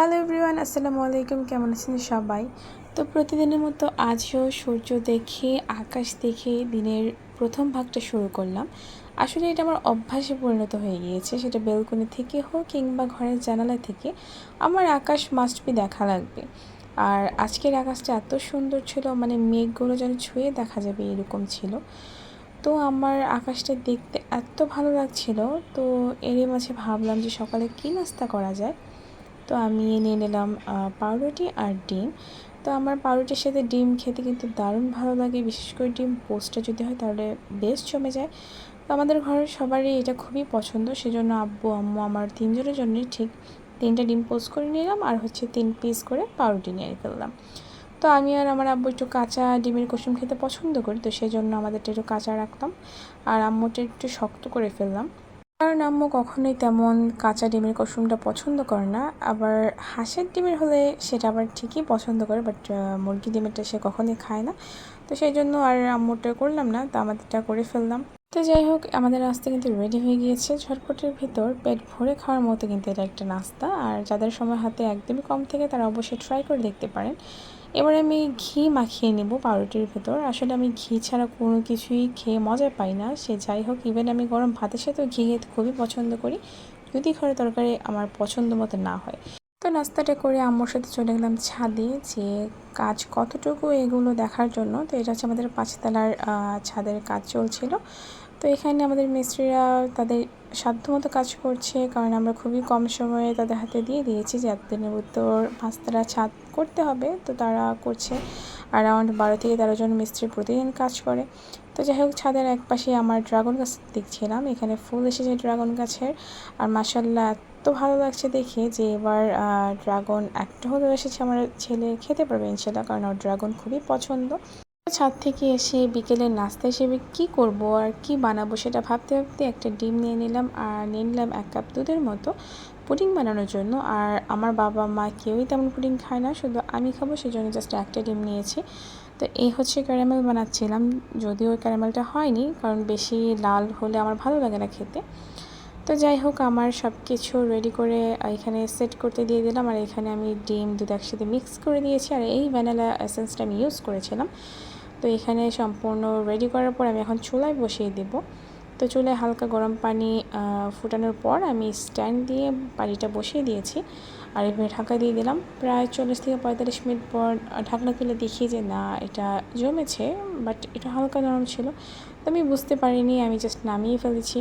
Hello everyone আসসালামু আলাইকুম কেমন আছেন সবাই? তো প্রতিদিনের মতো আজও সূর্য দেখে, আকাশ দেখে দিনের প্রথম ভাগটা শুরু করলাম। আসলে এটা আমার অভ্যাসে পরিণত হয়ে গিয়েছে, সেটা বেলকনি থেকে হোক কিংবা ঘরের জানালা থেকে, আমার আকাশ মাস্ট বি দেখা লাগবে। আর আজকের আকাশটা এত সুন্দর ছিল মানে মেঘগুলো যেন ছুঁয়ে দেখা যাবে এরকম ছিল। তো আমার আকাশটা দেখতে এত ভালো লাগছিল, তো এরই মাঝে ভাবলাম যে সকালে কী নাস্তা করা যায়? তো আমি নিয়ে নিলাম পাউরুটি আর ডিম। তো আমার পাউরুটির সাথে ডিম খেতে কিন্তু দারুণ ভালো লাগে, বিশেষ করে ডিম পোস্টটা যদি হয় তাহলে বেশ জমে যায়। তো আমাদের ঘরের সবারই এটা খুবই পছন্দ, সেজন্য আব্বু, আম্মু আমার তিনজনের জন্যই ঠিক তিনটা ডিম পোস্ট করে নিলাম আর হচ্ছে তিন পিস করে পাউরুটি নিয়ে ফেললাম। তো আমি আর আমার আব্বু একটু কাঁচা ডিমের কুসুম খেতে পছন্দ করি, তো সেই জন্য আমাদেরটা একটু কাঁচা রাখতাম। আর আম্মুটা একটু শক্ত করে ফেললাম। কারণ আম্মু কখনোই তেমন কাঁচা ডিমের কুসুমটা পছন্দ করে না। আবার হাঁসের ডিমের হলে সেটা আবার ঠিকই পছন্দ করে বাট মুরগি ডিমেরটা সে কখনোই খায় না। তো সেই জন্য আর আম্মুটা করলাম না, তো আমাদেরটা করে ফেললাম। তো যাই হোক, আমাদের নাস্তা কিন্তু রেডি হয়ে গিয়েছে। ঝটপটের ভিতর পেট ভরে খাওয়ার মতো কিন্তু এটা একটা নাস্তা। আর যাদের সময় হাতে একদমই কম থেকে তারা অবশ্যই ট্রাই করে দেখতে পারেন। এবারে আমি ঘি মাখিয়ে নেব পাউরুটির ভেতর। আসলে আমি ঘি ছাড়া কোনো কিছুই খেয়ে মজা পাই না। সে যাই হোক ইভেন আমি গরম ভাতের সাথেও ঘি খেতে খুবই পছন্দ করি, যদি ঘরে তরকারি আমার পছন্দ মতো না হয়। তো নাস্তাটা করে আম্মুর সাথে চলে গেলাম ছাদে, যে কাজ কতটুকু এগুলো দেখার জন্য। তো এটা হচ্ছে আমাদের পাঁচতলার ছাদের কাজ চলছিল। তো এখানে আমাদের মিস্ত্রিরা তাদের সাধ্যমতো কাজ করছে, কারণ আমরা খুবই কম সময়ে তাদের হাতে দিয়ে দিয়েছি যে এতদিনের উত্তর পাঁচতলা ছাদ করতে হবে, তো তারা করছে। অ্যারাউন্ড বারো থেকে তেরো জন মিস্ত্রি প্রতিদিন কাজ করে। তো যাই হোক, ছাদের এক পাশে আমার ড্রাগন গাছ দেখছিলাম, এখানে ফুল এসেছে ড্রাগন গাছের। আর মাসাল্লাহ এত ভালো লাগছে দেখে যে এবার ড্রাগন একটা হলেও এসেছে আমার ছেলে, খেতে পারবে ইনশাল্লাহ কারণ ওর ড্রাগন খুবই পছন্দ। ছাদ থেকে এসে বিকেলের নাস্তা হিসেবে কি করব আর কি বানাবো সেটা ভাবতে ভাবতে একটা ডিম নিয়ে নিলাম আর নিয়ে নিলাম এক কাপ দুধের মতো পুডিং বানানোর জন্য। আর আমার বাবা মা কেউই তেমন পুডিং খায় না, শুধু আমি খাব সেই জন্য জাস্ট একটা ডিম নিয়েছি। তো এই হচ্ছে ক্যারামেল বানাচ্ছিলাম, যদিও ওই ক্যারামেলটা হয়নি, কারণ বেশি লাল হলে আমার ভালো লাগে না খেতে। তো যাই হোক, আমার সব কিছু রেডি করে এখানে সেট করতে দিয়ে দিলাম আর এখানে আমি ডিম দুধ একসাথে মিক্স করে দিয়েছি। আর এই ভ্যানিলা এসেন্সটা আমি ইউজ করেছিলাম। তো এখানে সম্পূর্ণ রেডি করার পর আমি এখন চুলায় বসিয়ে দেব। তো চুলায় হালকা গরম পানি ফুটানোর পর আমি স্ট্যান্ড দিয়ে পানিটা বসিয়ে দিয়েছি। আর এভাবে ঢাকা দিয়ে দিলাম। প্রায় চল্লিশ থেকে পঁয়তাল্লিশ মিনিট পর ঢাকনা তুলে দেখি যে না, এটা জমেছে বাট এটা হালকা নরম ছিল। তো আমি বুঝতে পারিনি, আমি জাস্ট নামিয়ে ফেলেছি।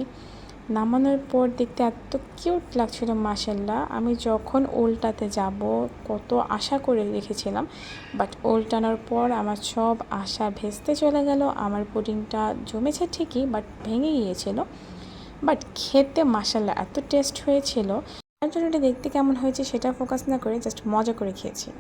নামানোর পর দেখতে এত কিউট লাগছিল মাসাল্লাহ আমি যখন উল্টাতে যাব, কত আশা করে রেখেছিলাম, বাট উল্টানোর পর আমার সব আশা ভেস্তে চলে গেল। আমার পুডিংটা জমেছে ঠিকই, বাট ভেঙে গিয়েছিল। বাট খেতে মাসাল্লাহ এত টেস্ট হয়েছিল। জন্য দেখতে কেমন হয়েছে সেটা ফোকাস না করে জাস্ট মজা করে খেয়েছি।